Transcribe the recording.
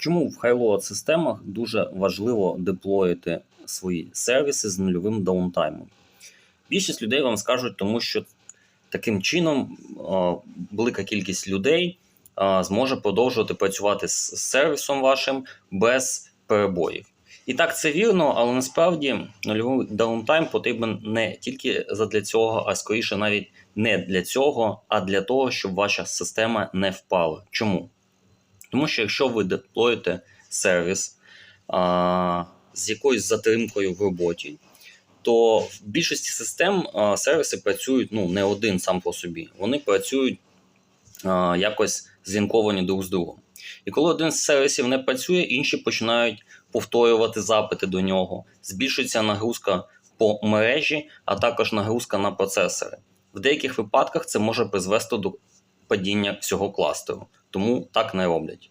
Чому в хайлоад системах дуже важливо деплоїти свої сервіси з нульовим даунтаймом? Більшість людей вам скажуть, тому що таким чином велика кількість людей зможе продовжувати працювати з сервісом вашим без перебоїв. І так, це вірно, але насправді нульовий даунтайм потрібен не тільки задля цього, а скоріше навіть не для цього, а для того, щоб ваша система не впала. Чому? Тому що якщо ви деплоїте сервіс а, з якоюсь затримкою в роботі, то в більшості систем а, сервіси працюють ну, не один сам по собі. Вони працюють а, якось злінковані друг з другом. І коли один з сервісів не працює, інші починають повторювати запити до нього. Збільшується нагрузка по мережі, а також нагрузка на процесори. В деяких випадках це може призвести до падіння всього кластеру, тому так не роблять.